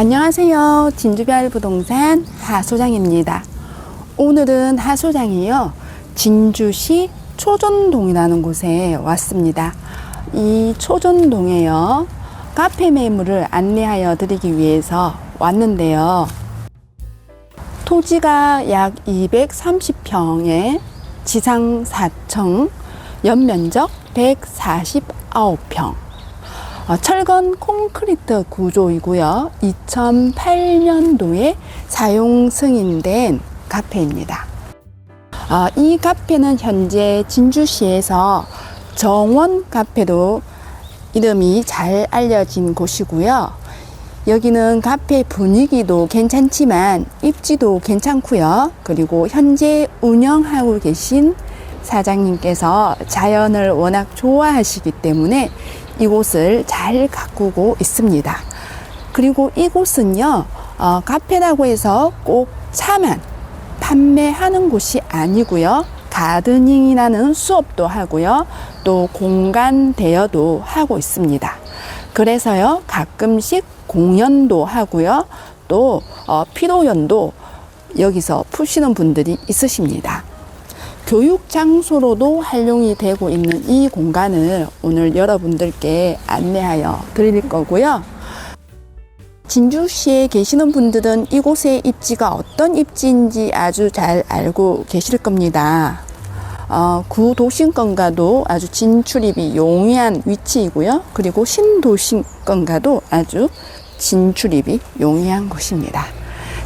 안녕하세요. 진주별 부동산 하소장입니다. 오늘은 하소장이요. 진주시 초전동이라는 곳에 왔습니다. 이 초전동에요. 카페 매물을 안내하여 드리기 위해서 왔는데요. 토지가 약 230평에 지상 4층, 연면적 149평. 어, 철근 콘크리트 구조이고요. 2008년도에 사용 승인된 카페입니다. 어, 이 카페는 현재 진주시에서 정원 카페로 이름이 잘 알려진 곳이고요. 여기는 카페 분위기도 괜찮지만 입지도 괜찮고요. 그리고 현재 운영하고 계신 사장님께서 자연을 워낙 좋아하시기 때문에 이곳을 잘 가꾸고 있습니다. 그리고 이곳은요, 어, 카페라고 해서 꼭 차만 판매하는 곳이 아니고요. 가드닝이라는 수업도 하고요. 또 공간 대여도 하고 있습니다. 그래서요, 가끔씩 공연도 하고요. 또 어, 피로연도 여기서 푸시는 분들이 있으십니다. 교육 장소로도 활용이 되고 있는 이 공간을 오늘 여러분들께 안내하여 드릴 거고요. 진주시에 계시는 분들은 이곳의 입지가 어떤 입지인지 아주 잘 알고 계실 겁니다. 어, 구도심권과도 아주 진출입이 용이한 위치이고요. 그리고 신도심권과도 아주 진출입이 용이한 곳입니다.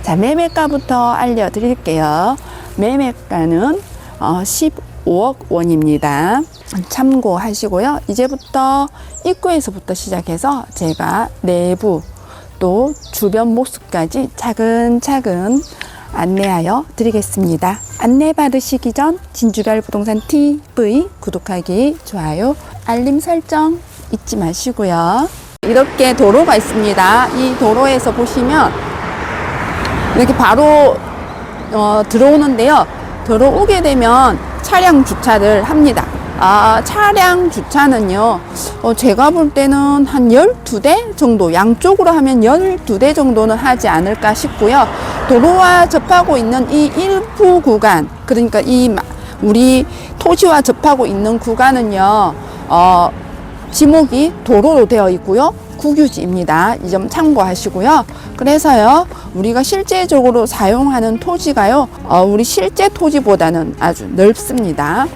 자, 매매가부터 알려드릴게요. 매매가는 어, 15억 원입니다. 참고하시고요. 이제부터 입구에서부터 시작해서 제가 내부 또 주변 모습까지 차근차근 안내하여 드리겠습니다. 안내 받으시기 전 진주별 부동산 TV 구독하기, 좋아요, 알림 설정 잊지 마시고요. 이렇게 도로가 있습니다. 이 도로에서 보시면 이렇게 바로 어, 들어오는데요. 들어오게 되면 차량 주차를 합니다. 아, 차량 주차는요, 어, 제가 볼 때는 한 12대 정도, 양쪽으로 하면 12대 정도는 하지 않을까 싶고요. 도로와 접하고 있는 이 일부 구간, 그러니까 이 마- 우리 토지와 접하고 있는 구간은요, 어, 지목이 도로로 되어 있고요. 국유지입니다. 이 점 참고하시고요. 그래서요, 우리가 실제적으로 사용하는 토지가요, 어, 우리 실제 토지보다는 아주 넓습니다.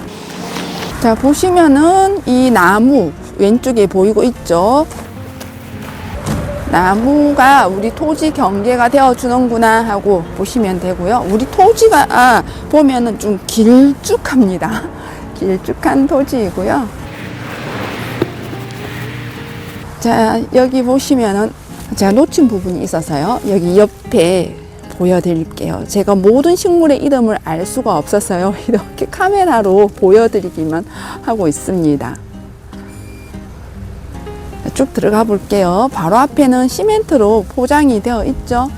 자, 보시면은 이 나무 왼쪽에 보이고 있죠. 나무가 우리 토지 경계가 되어 주는구나 하고 보시면 되고요. 우리 토지가 아, 보면은 좀 길쭉합니다. 길쭉한 토지이고요. 자, 여기 보시면은 제가 놓친 부분이 있어서요. 여기 옆에 보여드릴게요. 제가 모든 식물의 이름을 알 수가 없어서요. 이렇게 카메라로 보여드리기만 하고 있습니다. 쭉 들어가 볼게요. 바로 앞에는 시멘트로 포장이 되어 있죠.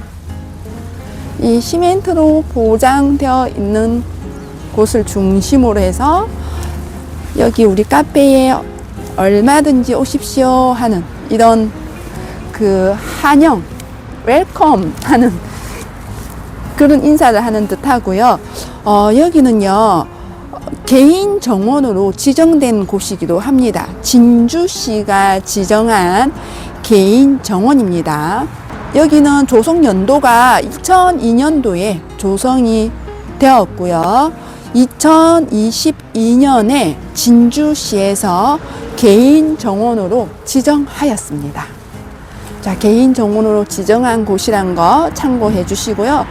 이 시멘트로 포장되어 있는 곳을 중심으로 해서 여기 우리 카페에 얼마든지 오십시오 하는 이런 그 환영, 웰컴 하는 그런 인사를 하는 듯 하고요. 어, 여기는요, 개인 정원으로 지정된 곳이기도 합니다. 진주시가 지정한 개인 정원입니다. 여기는 조성 연도가 2002년도에 조성이 되었고요. 2022년에 진주시에서 개인 정원으로 지정하였습니다. 자, 개인 정원으로 지정한 곳이란 거 참고해 주시고요.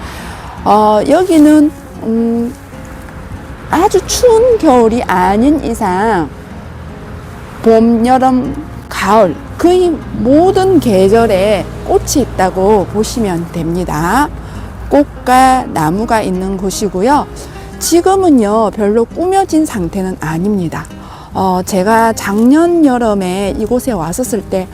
어, 여기는, 음, 아주 추운 겨울이 아닌 이상, 봄, 여름, 가을, 거의 모든 계절에 꽃이 있다고 보시면 됩니다. 꽃과 나무가 있는 곳이고요. 지금은요, 별로 꾸며진 상태는 아닙니다. 어, 제가 작년 여름에 이곳에 왔었을 때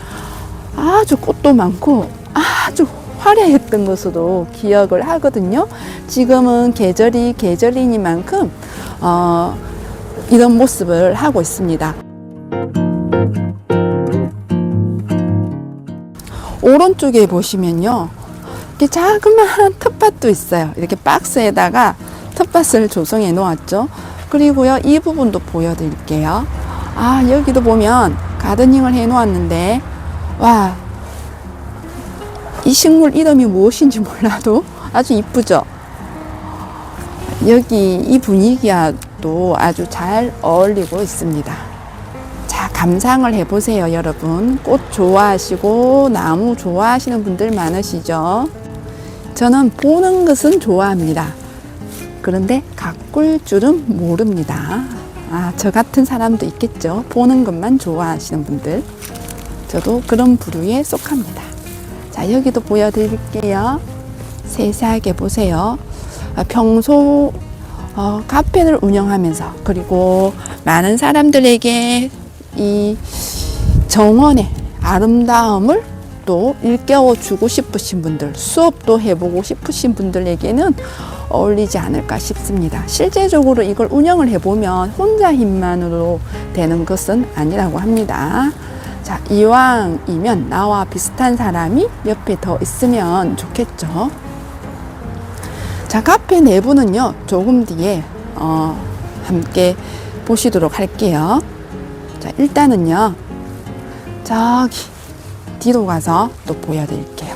아주 꽃도 많고 아주 화려했던 것으로 기억을 하거든요. 지금은 계절이 계절이니만큼 어, 이런 모습을 하고 있습니다. 오른쪽에 보시면요. 이렇게 자그마한 텃밭도 있어요. 이렇게 박스에다가 텃밭을 조성해 놓았죠. 그리고요, 이 부분도 보여드릴게요. 아, 여기도 보면 가드닝을 해 놓았는데, 와, 이 식물 이름이 무엇인지 몰라도 아주 이쁘죠? 여기 이 분위기와도 아주 잘 어울리고 있습니다. 자, 감상을 해보세요, 여러분. 꽃 좋아하시고 나무 좋아하시는 분들 많으시죠? 저는 보는 것은 좋아합니다. 그런데 가꿀 줄은 모릅니다. 아, 저 같은 사람도 있겠죠. 보는 것만 좋아하시는 분들. 저도 그런 부류에 속합니다. 자, 여기도 보여드릴게요. 세세하게 보세요. 아, 평소 어, 카페를 운영하면서 그리고 많은 사람들에게 이 정원의 아름다움을 또 일깨워 주고 싶으신 분들, 수업도 해보고 싶으신 분들에게는 어울리지 않을까 싶습니다. 실제적으로 이걸 운영을 해보면 혼자 힘만으로 되는 것은 아니라고 합니다. 자, 이왕이면 나와 비슷한 사람이 옆에 더 있으면 좋겠죠. 자, 카페 내부는요, 조금 뒤에, 어, 함께 보시도록 할게요. 자, 일단은요, 저기, 뒤로 가서 또 보여드릴게요.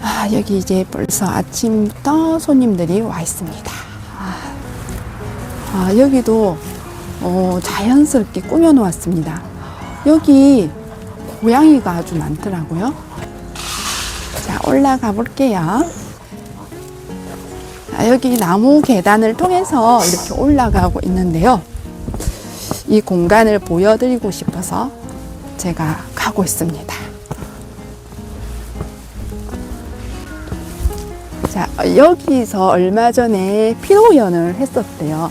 아, 여기 이제 벌써 아침부터 손님들이 와 있습니다. 아, 아, 여기도 어, 자연스럽게 꾸며 놓았습니다. 여기 고양이가 아주 많더라고요. 자, 올라가 볼게요. 자, 여기 나무 계단을 통해서 이렇게 올라가고 있는데요. 이 공간을 보여드리고 싶어서 제가 가고 있습니다. 자, 여기서 얼마 전에 피로연을 했었대요.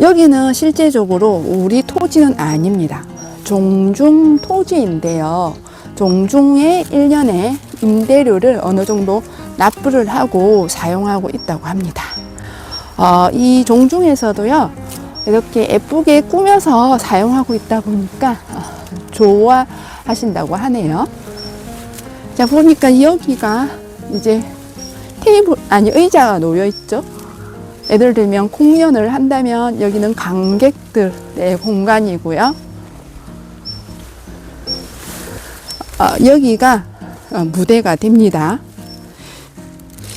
여기는 실제적으로 우리 토지는 아닙니다. 종중 토지인데요. 종중에 1년에 임대료를 어느 정도 납부를 하고 사용하고 있다고 합니다. 어, 이 종중에서도요, 이렇게 예쁘게 꾸며서 사용하고 있다 보니까 어, 좋아하신다고 하네요. 자, 보니까 여기가 이제 테이블, 아니, 의자가 놓여 있죠. 예를 들면 공연을 한다면 여기는 관객들의 공간이고요. 어, 여기가 어, 무대가 됩니다.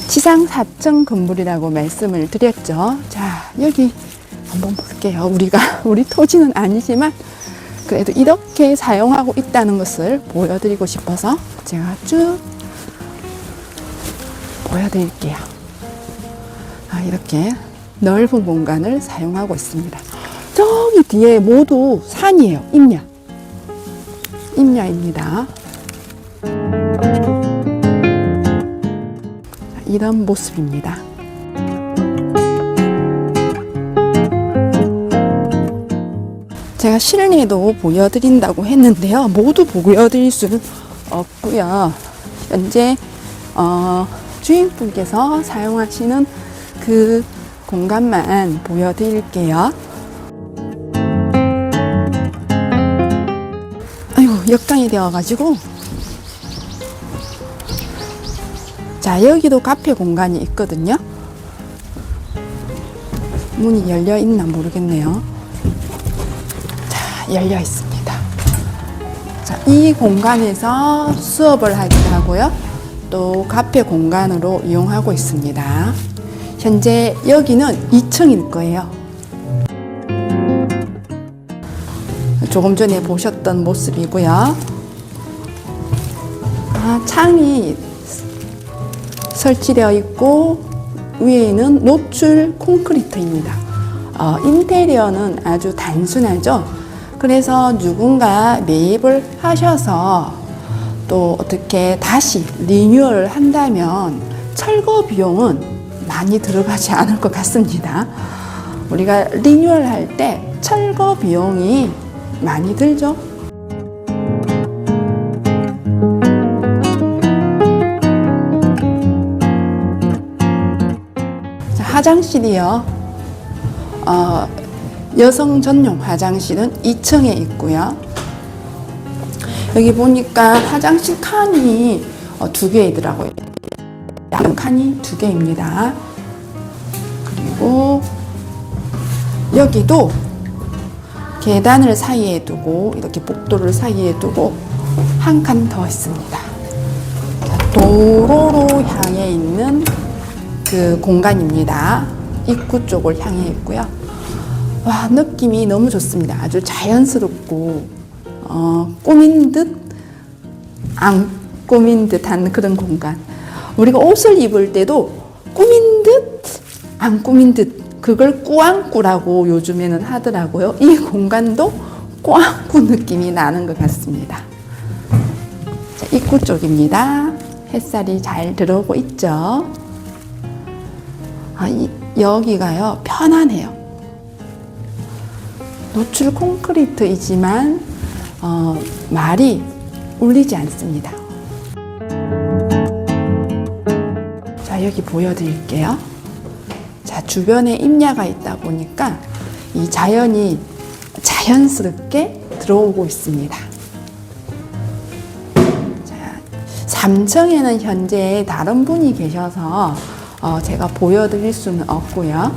지상 4층 건물이라고 말씀을 드렸죠. 자, 여기 한번 볼게요. 우리가, 우리 토지는 아니지만 그래도 이렇게 사용하고 있다는 것을 보여드리고 싶어서 제가 쭉 보여드릴게요. 아, 이렇게 넓은 공간을 사용하고 있습니다. 저기 뒤에 모두 산이에요. 임야. 임야입니다. 이런 모습입니다. 제가 실내도 보여드린다고 했는데요. 모두 보여드릴 수는 없고요. 현재 어, 주인분께서 사용하시는 그 공간만 보여드릴게요. 아이고 역강이 되어가지고 자 여기도 카페 공간이 있거든요. 문이 열려 있나 모르겠네요. 자 열려 있습니다. 자, 이 공간에서 수업을 하기도 하고요. 또 카페 공간으로 이용하고 있습니다. 현재 여기는 2층일 거예요. 조금 전에 보셨던 모습이고요. 아, 창이 설치되어 있고 위에는 노출 콘크리트입니다. 어, 인테리어는 아주 단순하죠. 그래서 누군가 매입을 하셔서 또 어떻게 다시 리뉴얼 한다면 철거 비용은 많이 들어가지 않을 것 같습니다. 우리가 리뉴얼 할 때 철거 비용이 많이 들죠. 화장실이요. 어, 여성 전용 화장실은 2층에 있고요. 여기 보니까 화장실 칸이 어, 두 개이더라고요. 양 칸이 두 개입니다. 그리고 여기도 계단을 사이에 두고 이렇게 복도를 사이에 두고 한 칸 더 있습니다. 자, 도로로 향해 있는 그 공간입니다. 입구 쪽을 향해 있고요. 와 느낌이 너무 좋습니다. 아주 자연스럽고 어, 꾸민 듯 안 꾸민 듯한 그런 공간. 우리가 옷을 입을 때도 꾸민 듯 안 꾸민 듯 그걸 꾸안꾸라고 요즘에는 하더라고요. 이 공간도 꾸안꾸 느낌이 나는 것 같습니다. 자, 입구 쪽입니다. 햇살이 잘 들어오고 있죠. 아, 이, 여기가요 편안해요. 노출 콘크리트이지만 어, 말이 울리지 않습니다. 자 여기 보여드릴게요. 자 주변에 임야가 있다 보니까 이 자연이 자연스럽게 들어오고 있습니다. 자 3층에는 현재 다른 분이 계셔서 어, 제가 보여드릴 수는 없고요.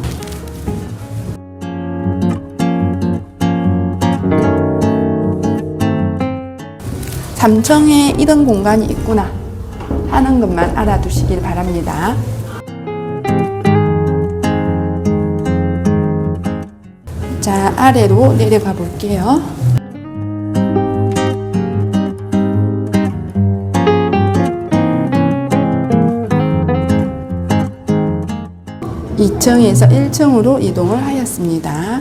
3층에 이런 공간이 있구나 하는 것만 알아두시길 바랍니다. 자, 아래로 내려가 볼게요. (2층에서) (1층으로) 이동을 하였습니다.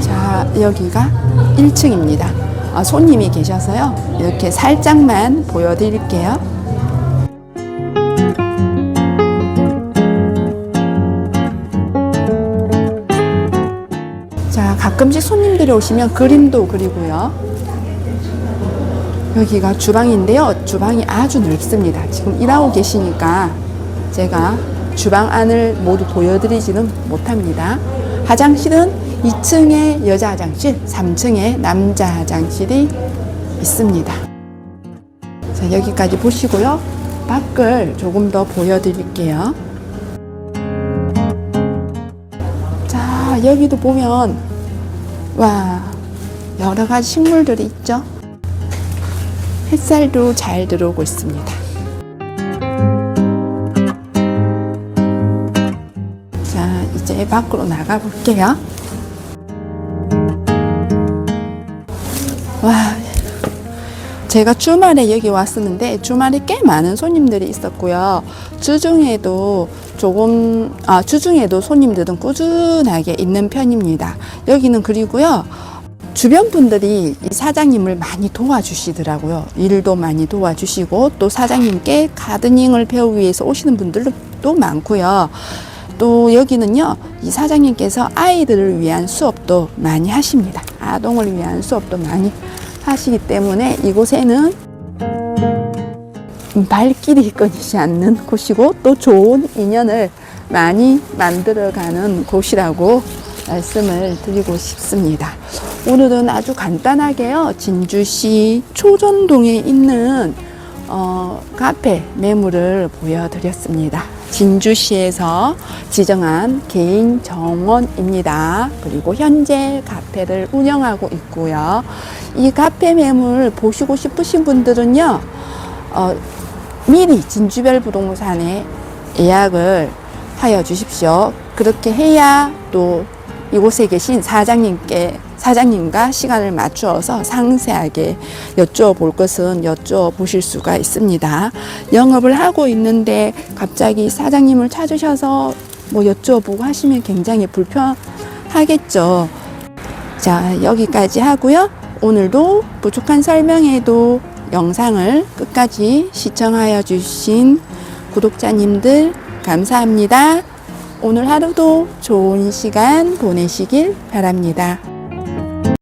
자, 여기가 1층입니다. 아, 손님이 계셔서요. 이렇게 살짝만 보여드릴게요. 자, 가끔씩 손님들이 오시면 그림도 그리고요. 여기가 주방인데요. 주방이 아주 넓습니다. 지금 일하고 계시니까 제가 주방 안을 모두 보여드리지는 못합니다. 화장실은 2층에 여자 화장실, 3층에 남자 화장실이 있습니다. 자, 여기까지 보시고요. 밖을 조금 더 보여드릴게요. 자, 여기도 보면, 와, 여러 가지 식물들이 있죠? 햇살도 잘 들어오고 있습니다. 자, 이제 밖으로 나가 볼게요. 와, 제가 주말에 여기 왔었는데 주말에 꽤 많은 손님들이 있었고요. 주중에도 조금 아 주중에도 손님들은 꾸준하게 있는 편입니다. 여기는 그리고요. 주변 분들이 이 사장님을 많이 도와주시더라고요. 일도 많이 도와주시고 또 사장님께 가드닝을 배우기 위해서 오시는 분들도 많고요. 또 여기는요, 이 사장님께서 아이들을 위한 수업도 많이 하십니다. 아동을 위한 수업도 많이 하시기 때문에 이곳에는 발길이 끊이지 않는 곳이고 또 좋은 인연을 많이 만들어가는 곳이라고 말씀을 드리고 싶습니다. 오늘은 아주 간단하게요. 진주시 초전동에 있는 어, 카페 매물을 보여드렸습니다. 진주시에서 지정한 개인 정원입니다. 그리고 현재 카페를 운영하고 있고요. 이 카페 매물 보시고 싶으신 분들은요, 어, 미리 진주별 부동산에 예약을 하여 주십시오. 그렇게 해야 또 이곳에 계신 사장님께 사장님과 시간을 맞추어서 상세하게 여쭤볼 것은 여쭤보실 수가 있습니다. 영업을 하고 있는데 갑자기 사장님을 찾으셔서 뭐 여쭤보고 하시면 굉장히 불편하겠죠. 자, 여기까지 하고요. 오늘도 부족한 설명에도 영상을 끝까지 시청하여 주신 구독자님들 감사합니다. 오늘 하루도 좋은 시간 보내시길 바랍니다.